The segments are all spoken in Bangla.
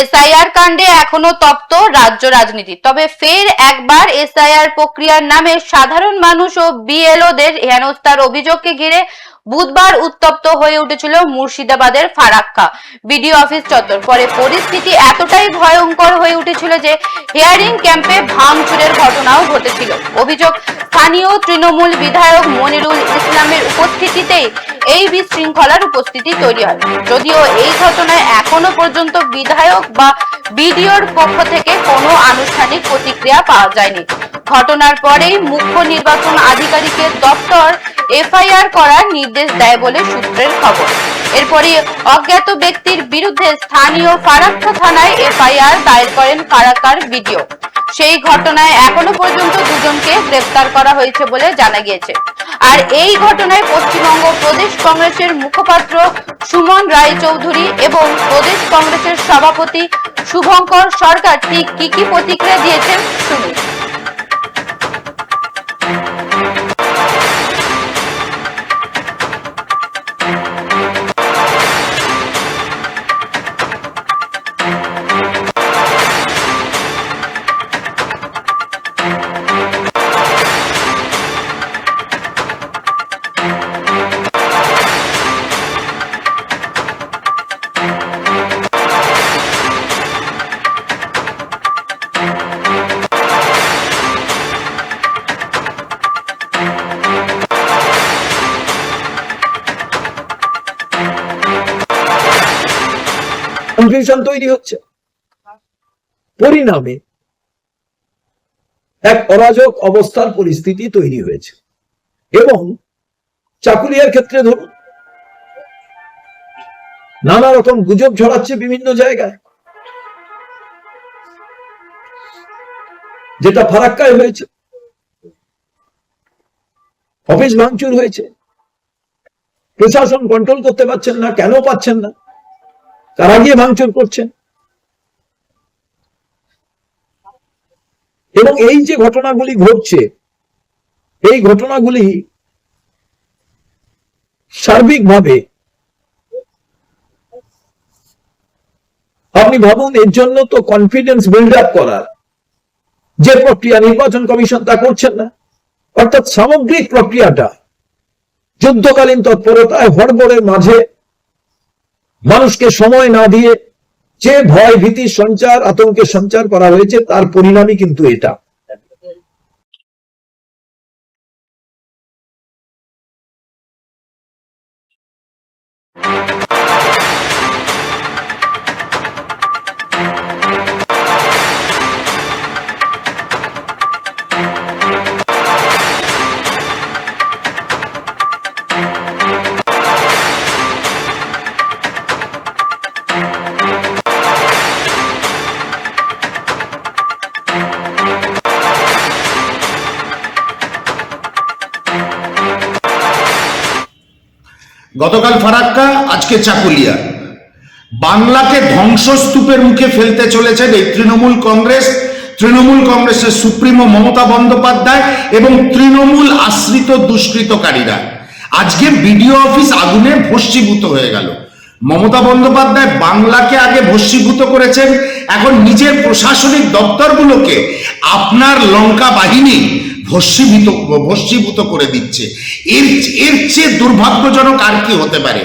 এসআইআর কাণ্ডে এখনও তপ্ত রাজ্য রাজনীতি। তবে ফের একবার এসআইআর প্রক্রিয়ার নামে সাধারণ মানুষ ও বিএলওদের হেনস্থার অভিযোগকে ঘিরে বুধবার উত্তপ্ত হয়ে উঠেছিল মুর্শিদাবাদের ফারাক্কা। বিডিও অফিস চত্বর। পরে পরিস্থিতি এতটাই ভয়ঙ্কর হয়ে উঠেছিল যে হিয়ারিং ক্যাম্পে ভাঙচুরের ঘটনাও ঘটেছিল। অভিযোগ, স্থানীয় তৃণমূল বিধায়ক মনিরুল ইসলামের উপস্থিতিতেই এই বিশৃঙ্খলার উপস্থিতি তৈরি হয়। যদিও এই ঘটনায় এখনও পর্যন্ত বিধায়ক বা বিডিওর পক্ষ থেকে কোনো আনুষ্ঠানিক প্রতিক্রিয়া পাওয়া যায়নি। ঘটনার পরেই মুখ্য নির্বাচন আধিকারিকের দপ্তর এফআইআর করার নির্দেশ দেয় বলে সূত্রের খবর। এরপরই অজ্ঞাত ব্যক্তির বিরুদ্ধে স্থানীয় ফারাক্কা থানায় এফআইআর দায়ের করেন কারাকার ভিডিও সেই ঘটনায় এখনও পর্যন্ত দুজনকে গ্রেফতার করা হয়েছে বলে জানা গিয়েছে। আর এই ঘটনায় পশ্চিমবঙ্গ প্রদেশ কংগ্রেসের মুখপাত্র সুমন রায় চৌধুরী এবং প্রদেশ কংগ্রেসের সভাপতি শুভঙ্কর সরকার ঠিক কি কি প্রতিক্রিয়া দিয়েছেন শুনুন। কনফিউশন তৈরি হচ্ছে। পরিণামে এক অরাজক অবস্থার পরিস্থিতি তৈরি হয়েছে। এবং চাকুলিয়ার ক্ষেত্রে ধরুন, নানা রকম গুজব ছড়াচ্ছে বিভিন্ন জায়গায়। যেটা ফারাক্কায় হয়েছে। অফিস ভাঙচুর হয়েছে। প্রশাসন কন্ট্রোল করতে পারছেন না, কেন পাচ্ছেন না? তারা গিয়ে ভাঙচুর করছেন? এবং এই যে ঘটনাগুলি ঘটছে, এই ঘটনাগুলি সার্বিকভাবে আপনি ভাবুন, এর জন্য তো কনফিডেন্স বিল্ড আপ করার যে প্রক্রিয়া, নির্বাচন কমিশন তা করছেন না। অর্থাৎ সামগ্রিক প্রক্রিয়াটা যুদ্ধকালীন তৎপরতায় হড়বড়ের মাঝে মানুষকে সময় না দিয়ে যে ভয়, ভীতি, সঞ্চার, আতঙ্কে সঞ্চার করা হয়েছে, তার পরিণামই কিন্তু এটা। গতকাল ফারাক্কা, আজকে চাকুলিয়া। বাংলাকে ধ্বংসস্তূপের মুখে ফেলতে চলেছেন এই তৃণমূল কংগ্রেস, তৃণমূল কংগ্রেসের সুপ্রিমো মমতা বন্দ্যোপাধ্যায় এবং তৃণমূল আশ্রিত দুষ্কৃতকারীরা। আজকে বিডিও অফিস আগুনে ভস্মীভূত হয়ে গেল। মমতা বন্দ্যোপাধ্যায় বাংলাকে আগে ভস্মীভূত করেছেন, এখন নিজের প্রশাসনিক দপ্তরগুলোকে, আপনার লঙ্কা বাহিনী ভস্মীভূত ভস্মীভূত করে দিচ্ছে। এর এর চেয়ে দুর্ভাগ্যজনক আর কি হতে পারে?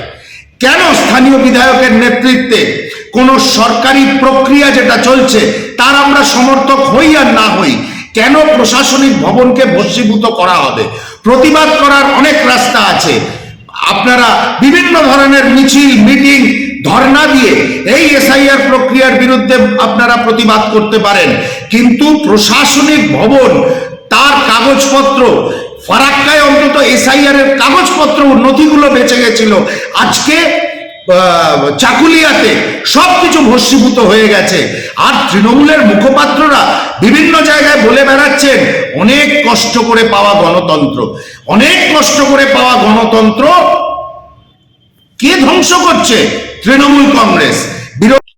কেন স্থানীয় বিধায়কের নেতৃত্বে কোন সরকারি প্রক্রিয়া যেটা চলছে, তার আমরা সমর্থক হই আর না হই? কেন প্রশাসনিক ভবনকে ভস্মীভূত করা হবে? প্রতিবাদ করার অনেক রাস্তা আছে। আপনারা বিভিন্ন ধরনের মিছিল, মিটিং, ধর্ণা দিয়ে এই এসআইআর প্রক্রিয়ার বিরুদ্ধে আপনারা প্রতিবাদ করতে পারেন। কিন্তু প্রশাসনিক ভবন তার কাগজপত্র, ফারাক্কায় অন্তত এসআইআর এর কাগজপত্র নথিগুলো বেঁচে গেছিল। আজকে চাকুলিয়াতে সবকিছু ভস্মীভূত হয়ে গেছে। আর তৃণমূলের মুখপাত্ররা বিভিন্ন জায়গায় বলে বেড়াচ্ছেন, অনেক কষ্ট করে পাওয়া গণতন্ত্র। অনেক কষ্ট করে পাওয়া গণতন্ত্র কে ধ্বংস করছে? তৃণমূল কংগ্রেস। বিরোধী